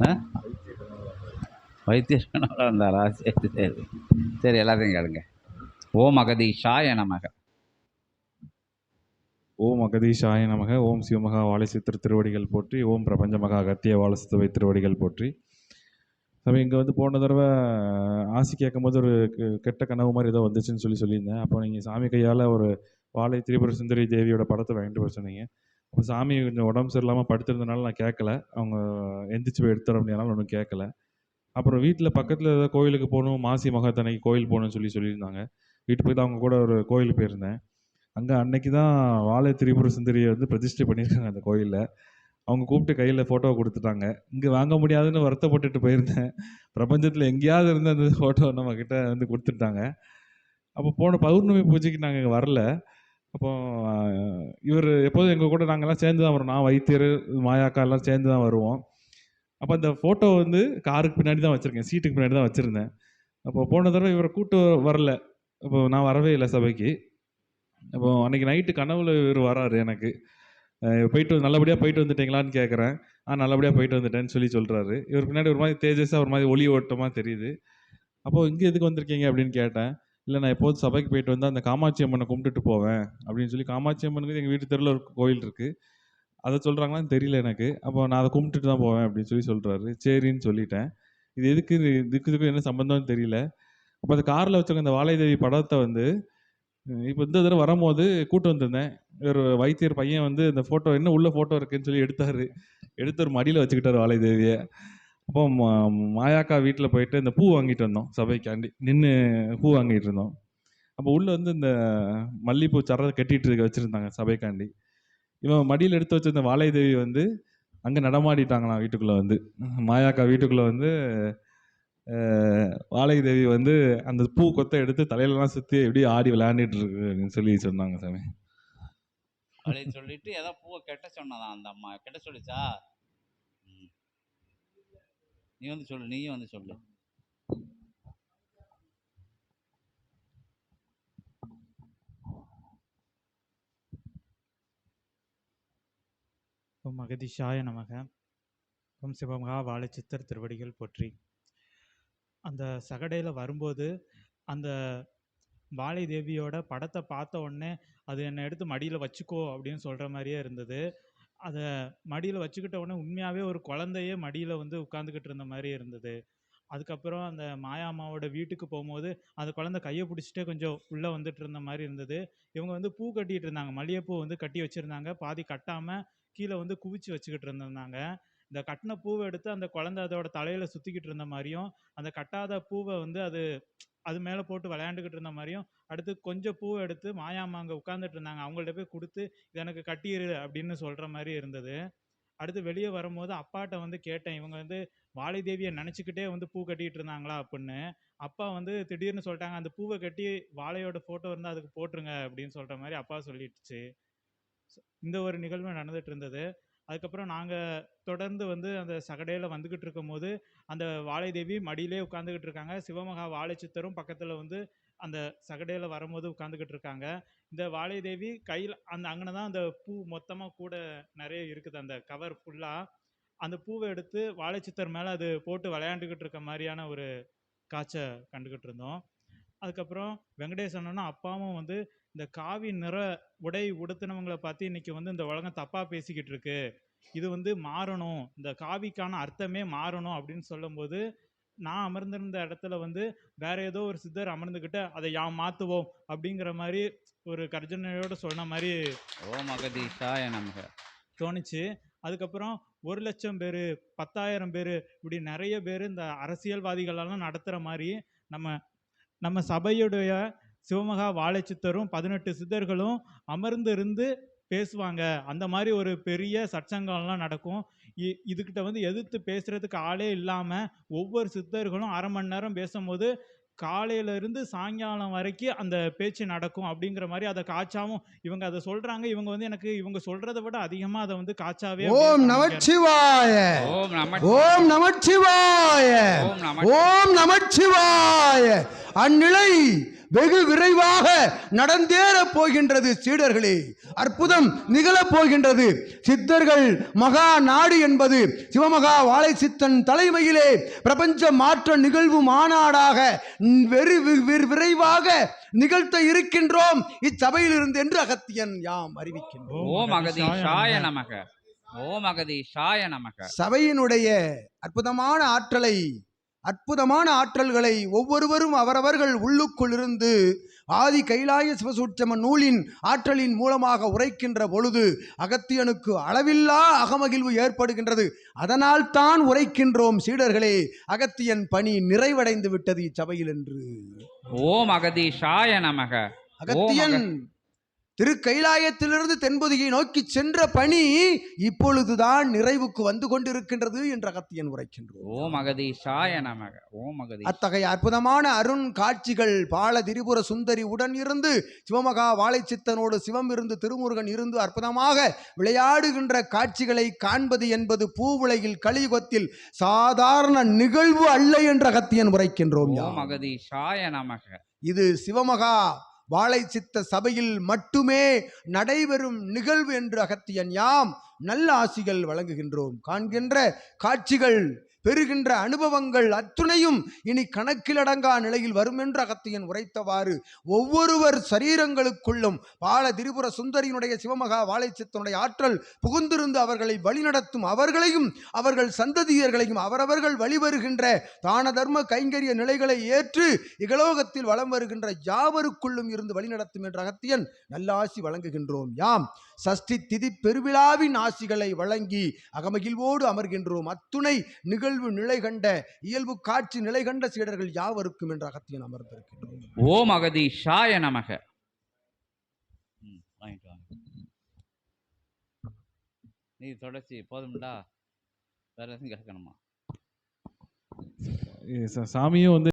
ஆ? வைத்தியர் வந்தாரா? சரி சரி. சரி எல்லாத்தையும் கேளுங்க. ஓம் அகதீஷாய நமக. ஓம் அகதீஷாய நமக. ஓம் சிவமகா வாழைசித்திர திருவடிகள் போற்றி ஓம் பிரபஞ்ச மகா அகத்திய வாழசுத்துவை திருவடிகள் போற்றி. நம்ம இங்கே வந்து போன தடவை ஆசி கேட்கும்போது ஒரு கெட்ட கனவு மாதிரி ஏதோ வந்துச்சுன்னு சொல்லி சொல்லியிருந்தேன். அப்போ நீங்கள் சாமி கையால் ஒரு வாழை திரிபுர சுந்தரி தேவியோட படத்தை வாங்கிட்டு வர சொன்னீங்க. சாமி கொஞ்சம் உடம்பு சரியில்லாமல் படுத்திருந்தனால நான் கேட்கல அவங்க எந்திரிச்சு போய் எடுத்துற முடியாதனால ஒன்றும் கேட்கல அப்புறம் வீட்டில் பக்கத்தில் ஏதோ கோயிலுக்கு போகணும் மாசி மகத்தன்னைக்கு கோயில் போகணும்னு சொல்லி சொல்லியிருந்தாங்க. வீட்டு போய் தான் அவங்க கூட ஒரு கோயிலுக்கு போயிருந்தேன். அங்கே அன்னைக்கு தான் வாழை திரிபுர சுந்தரியை வந்து பிரதிஷ்டை பண்ணியிருக்காங்க அந்த கோயிலில். அவங்க கூப்பிட்டு கையில் ஃபோட்டோவை கொடுத்துட்டாங்க. இங்கே வாங்க முடியாதுன்னு வருத்தப்பட்டுட்டு போயிருந்தேன். பிரபஞ்சத்தில் எங்கேயாவது இருந்து அந்த ஃபோட்டோ நம்மக்கிட்ட வந்து கொடுத்துட்டாங்க. அப்போ போன பௌர்ணமி பூஜைக்கு நாங்கள் இங்கே வரல. அப்போ இவர் எப்போதும் எங்கள் கூட நாங்கள்லாம் சேர்ந்து தான் வரோம். நான் வைத்தியர் மாயாக்கா எல்லாம் சேர்ந்து தான் வருவோம். அப்போ அந்த ஃபோட்டோ வந்து காருக்கு பின்னாடி தான் வச்சுருக்கேன். சீட்டுக்கு பின்னாடி தான் வச்சுருந்தேன். அப்போ போன தடவை இவரை கூட்டு வரல. அப்போ நான் வரவே இல்லை சபைக்கு. அப்போ அன்னைக்கு நைட்டு கனவுல இவர் வராரு எனக்கு. போயிட்டு நல்லபடியாக போயிட்டு வந்துட்டீங்களான்னு கேட்குறேன் ஆ நல்லபடியாக போயிட்டு வந்துட்டேன்னு சொல்லி சொல்கிறாரு இவர் பின்னாடி ஒரு மாதிரி தேஜஸாக ஒரு மாதிரி ஒளி ஓட்டமாக தெரியுது. அப்போ இங்கே எதுக்கு வந்திருக்கீங்க அப்படின்னு கேட்டேன். இல்லை நான் எப்போது சபைக்கு போயிட்டு வந்தால் அந்த காமாட்சி அம்மனை கும்பிட்டுட்டு போவேன் அப்படின்னு சொல்லி காமாட்சி அம்மனுக்கு எங்கள் வீட்டு தெருவில் ஒரு கோயில் இருக்குது அதை சொல்கிறாங்களான்னு தெரியல எனக்கு. அப்போ நான் அதை கும்பிட்டுட்டு தான் போவேன் அப்படின்னு சொல்லி சொல்கிறாரு சரின்னு சொல்லிட்டேன். இது எதுக்கு இதுக்கு இதுக்கு என்ன சம்பந்தம்னு தெரியல. அப்போ அந்த காரில் வச்சிருக்க அந்த வாழைதேவி படத்தை வந்து இப்போ இந்த தடவை வரும்போது கூட்டு வந்திருந்தேன். ஒரு வைத்தியர் பையன் வந்து இந்த ஃபோட்டோ என்ன உள்ள ஃபோட்டோ இருக்குன்னு சொல்லி எடுத்தார். எடுத்து ஒரு மடியில் வச்சுக்கிட்டார் வாழைதேவியை. அப்போ மா- மாயாக்கா வீட்டில் போயிட்டு இந்த பூ வாங்கிட்டு வந்தோம் சபைக்காண்டி. நின்று பூ வாங்கிட்டு இருந்தோம். அப்போ உள்ளே வந்து இந்த மல்லிகைப்பூ சரதை கட்டிட்டு இருக்க வச்சுருந்தாங்க சபைக்காண்டி. இவன் மடியில் எடுத்து வச்சிருந்த வாழை தேவி வந்து அங்கே நடமாடிட்டாங்களாம் வீட்டுக்குள்ளே வந்து. மாயாக்கா வீட்டுக்குள்ளே வந்து வாழைதேவி வாழை தேவி வந்து அந்த பூ கொத்தை எடுத்து தலையிலலாம் சுற்றி எப்படி ஆடி விளையாண்டுட்டு இருக்கு அப்படின்னு சொல்லி சொன்னாங்க சாமி. அப்படின்னு சொல்லிட்டு ஏதோ பூவை கெட்ட சொன்னதான் அந்த அம்மா. கெட்ட சொல்லிச்சா? நீ வந்து சொல்லு நீயும் வந்து சொல்லு. ஓம் அகதிஷாய நமக. ஓம் சிவமகா வாழைச்சித்தர் திருவடிகள் போற்றி. அந்த சகடையில் வரும்போது அந்த வாழை தேவியோட படத்தை பார்த்த உடனே அது என்னை எடுத்து மடியில் வச்சுக்கோ அப்படின்னு சொல்கிற மாதிரியே இருந்தது. அதை மடியில் வச்சுக்கிட்ட உடனே உண்மையாகவே ஒரு குழந்தையே மடியில் வந்து உட்காந்துக்கிட்டு இருந்த மாதிரி இருந்தது. அதுக்கப்புறம் அந்த மாயா அம்மாவோட வீட்டுக்கு போகும்போது அந்த குழந்தை கையை பிடிச்சிட்டே கொஞ்சம் உள்ளே வந்துட்டு இருந்த மாதிரி இருந்தது. இவங்க வந்து பூ கட்டிகிட்டு இருந்தாங்க. மல்லிகைப்பூ வந்து கட்டி வச்சுருந்தாங்க. பாதி கட்டாமல் கீழே வந்து குவிச்சு வச்சுக்கிட்டு இருந்திருந்தாங்க. இந்த கட்டின பூவை எடுத்து அந்த குழந்தை அதோட தலையில சுத்திக்கிட்டு இருந்த மாதிரியும் அந்த கட்டாத பூவை வந்து அது அது மேலே போட்டு விளையாண்டுக்கிட்டு இருந்த மாதிரியும் அடுத்து கொஞ்சம் பூவை எடுத்து மாயாம்மா அங்கே உட்காந்துட்டு இருந்தாங்க. அவங்கள்ட்ட போய் கொடுத்து இது எனக்கு கட்டிடு அப்படின்னு சொல்ற மாதிரி இருந்தது. அடுத்து வெளியே வரும்போது அப்பாட்ட வந்து கேட்டேன். இவங்க வந்து வாழை தேவியை நினச்சிக்கிட்டே வந்து பூ கட்டிட்டு இருந்தாங்களா? அப்படின்னு. அப்பா வந்து திடீர்னு சொல்லிட்டாங்க. அந்த பூவை கட்டி வாழையோட ஃபோட்டோ இருந்தால் அதுக்கு போட்டுருங்க அப்படின்னு சொல்கிற மாதிரி அப்பா சொல்லிடுச்சு. இந்த ஒரு நிகழ்வு நடந்துட்டு இருந்தது. அதுக்கப்புறம் நாங்கள் தொடர்ந்து வந்து அந்த சகடையில் வந்துக்கிட்டு இருக்கும்போது அந்த வாழைதேவி மடியிலே உட்காந்துக்கிட்டு இருக்காங்க. சிவமகா வாழைச்சித்தரும் பக்கத்தில் வந்து அந்த சகடையில் வரும்போது உட்காந்துக்கிட்டு இருக்காங்க. இந்த வாழைதேவி கையில் அந்த அங்கன தான் அந்த பூ மொத்தமாக கூட நிறைய இருக்குது. அந்த கவர் ஃபுல்லாக அந்த பூவை எடுத்து வாழைச்சித்தர் மேலே அது போட்டு விளையாண்டுக்கிட்டு இருக்க மாதிரியான ஒரு காட்சை கண்டுக்கிட்டு இருந்தோம். அதுக்கப்புறம் வெங்கடேசனும் அப்பாவும் வந்து இந்த காவி நிற உடை உடுத்தினவங்களை பார்த்து இன்னைக்கு வந்து இந்த உலகம் தப்பா பேசிக்கிட்டு இருக்கு. இது வந்து மாறணும். இந்த காவிக்கான அர்த்தமே மாறணும் அப்படின்னு சொல்லும்போது நான் அமர்ந்திருந்த இடத்துல வந்து வேற ஏதோ ஒரு சித்தர் அமர்ந்துக்கிட்டு அதை யாம் மாத்துவோம் அப்படிங்கிற மாதிரி ஒரு கர்ஜனையோட சொன்ன மாதிரி ஓம் அகதீஷாய நமக. தோணுச்சு. அதுக்கப்புறம் ஒரு லட்சம் பேர் பத்தாயிரம் பேர் இப்படி நிறைய பேர் இந்த அரசியல்வாதிகளெல்லாம் நடத்துகிற மாதிரி நம்ம நம்ம சபையுடைய சிவமகா வாழைச்சித்தரும் பதினெட்டு சித்தர்களும் அமர்ந்து இருந்து பேசுவாங்க. அந்த மாதிரி ஒரு பெரிய சட்சங்கம்லாம் நடக்கும். இ- வந்து எதிர்த்து பேசுறதுக்கு ஆளே இல்லாமல் ஒவ்வொரு சித்தர்களும் அரை மணி நேரம் பேசும்போது காலையில இருந்து சாயங்காலம் வரைக்கும் அந்த பேச்சு நடக்கும் அப்படிங்கிற மாதிரி அதை காய்ச்சாவும் இவங்க அதை சொல்றாங்க. இவங்க வந்து எனக்கு இவங்க சொல்றதை விட அதிகமா அதை வந்து காய்ச்சாவே ஓம். நமச்சிவாய. ஓம் நம ஓம் நமச்சிவாய. ஓம் நம ஓம் நமச்சிவாய. அந்நிலை வெகு விரைவாக நடந்தேறப் போகின்றது சீடர்களே. அற்புதம் நிகழப் போகின்றது. சித்தர்கள் மகா நாடு என்பது சிவமகா வாழை சித்தன் தலைமையிலே பிரபஞ்ச மாற்ற நிகழ்வு மாநாடாக வெறு விரைவாக நிகழ்த்த இருக்கின்றோம். இச்சபையிலிருந்து என்று அகத்தியன் யாம் அறிவிக்கின்றோம் ஓம் அகதீஷாய நமக. ஓம் அகதீஷாய நமக. சபையினுடைய அற்புதமான ஆற்றலை அற்புதமான ஆற்றல்களை ஒவ்வொருவரும் அவரவர்கள் உள்ளுக்குள் இருந்து ஆதி கைலாய சிவசூட்சம நூலின் ஆற்றலின் மூலமாக உரைக்கின்ற பொழுது அகத்தியனுக்கு அளவில்லா அகமகிழ்வு ஏற்படுகின்றது. அதனால் தான் உரைக்கின்றோம் சீடர்களே அகத்தியன் பணி நிறைவடைந்து விட்டது இச்சபையில் என்று ஓம் அகதீஷாய நமக. அகத்தியன் திரு கைலாயத்திலிருந்து தென்பொதியை நோக்கி சென்ற பணி இப்பொழுதுதான் நிறைவுக்கு வந்து கொண்டிருக்கின்றது என்று அகத்தியன் உரைக்கின்றோம். ஓம் அகதீஷாய நமக. ஓம் அகதீஷ் அத்தகைய அற்புதமான அருண் காட்சிகள் பால திரிபுர சுந்தரி உடன் இருந்து சிவமகா வாழைச்சித்தனோடு சிவம் இருந்து திருமுருகன் இருந்து அற்புதமாக விளையாடுகின்ற காட்சிகளை காண்பது என்பது பூவுலகில் கலியுகத்தில் சாதாரண நிகழ்வு அல்ல என்று அகத்தியன் உரைக்கின்றோம் ஓம். அகதீஷாய நமக. இது சிவமகா வாழை சித்த சபையில் மட்டுமே நடைபெறும் நிகழ்வு என்று அகத்தியன் யாம் நல்ல ஆசிகள் வழங்குகின்றோம். காண்கின்ற காட்சிகள் பெறுகின்ற அனுபவங்கள் அத்துணையும் இனி கணக்கிலடங்கா நிலையில் வரும் என்று அகத்தியன் உரைத்தவாறு ஒவ்வொருவர் சரீரங்களுக்குள்ளும் பால திரிபுர சுந்தரியினுடைய சிவமகா வாழைச்சித்தனுடைய ஆற்றல் புகுந்திருந்து அவர்களை வழிநடத்தும் அவர்களையும் அவர்கள் சந்ததியர்களையும் அவரவர்கள் வழிவருகின்ற தான தர்ம கைங்கரிய நிலைகளை ஏற்று இகலோகத்தில் வலம் வருகின்ற யாவருக்குள்ளும் இருந்து வழிநடத்தும் என்ற அகத்தியன் நல்லாசி வழங்குகின்றோம். யாம்? சஷ்டி திதி பெருவிழாவின் ஆசிகளை வழங்கி அகமகிழ்வோடு அமர்கின்றோம். அத்துணை நிகழ் நிகழ்வு நிலை கண்ட இயல்பு காட்சி நிலை கண்ட சீடர்கள் யாவருக்கும் என்ற அகத்தியன் அமர்ந்திருக்கின்றோம். ஓம் நமக. ம், வாங்கிட்டு வாங்க. நீ தொடர்ச்சி போதும்டா. வேற எதுவும் கேட்கணுமா? சாமியும் வந்து